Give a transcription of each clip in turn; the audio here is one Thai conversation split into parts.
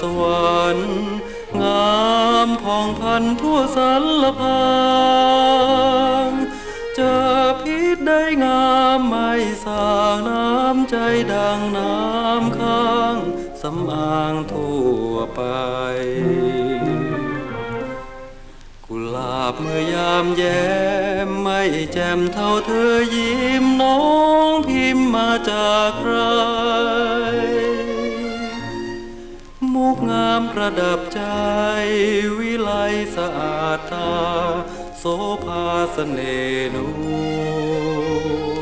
สวรรค์ งามผ่องพันทั่วสารพางจะพิษได้งามไม่สางน้ำใจดังน้ำข้างสำอางทั่วไป กุหลาบเมื่อยามแย้มไม่แจ่มเท่าเธอยิ้มน้องพิมพ์มาจากใคร กงามประดับใจ วิไลสะอาดตา โสภาสเสน่ห์น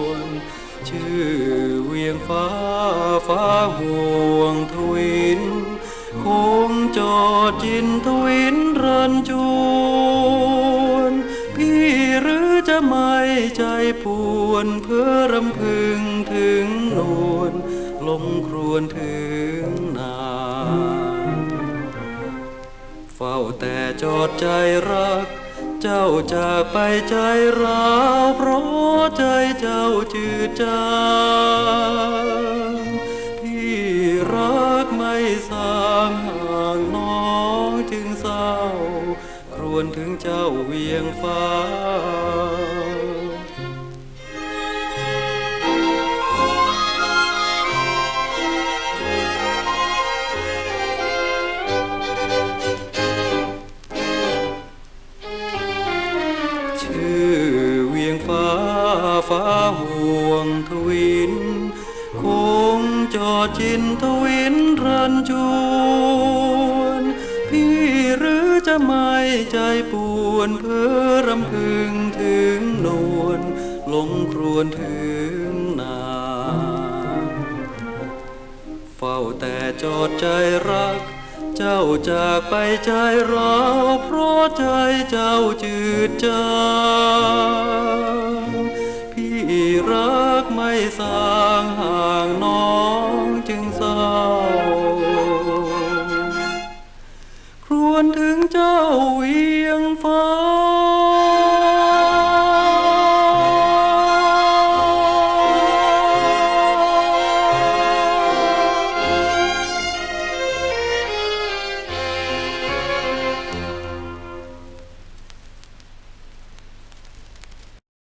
วลชื่อเวียงฟ้าฟ้าห่วงทวิน คงจอดจินทวินรันจวนพี่หรือจะไม่ใจปวนเพื่อรำพึงถึงนวลลงครวนถึงานเฝ้าแต่จอดใจรัก เจ้าจากไปใจร้าวเพราะใจเจ้าจืดจางพี่รักไม่สางห่างน้องจึงเศร้า ครวญถึงเจ้าเวียงฟ้า ฟ้าห่วงทวิน คงจอดจินทวินรันจวน พี่หรือจะไม่ใจปวนเพื่อรำพึงถึงนวลลงครวนถึงนาเฝ้าแต่จอดใจรักเจ้าจากไปใจเราเพราะใจเจ้าจืดจาง Oh.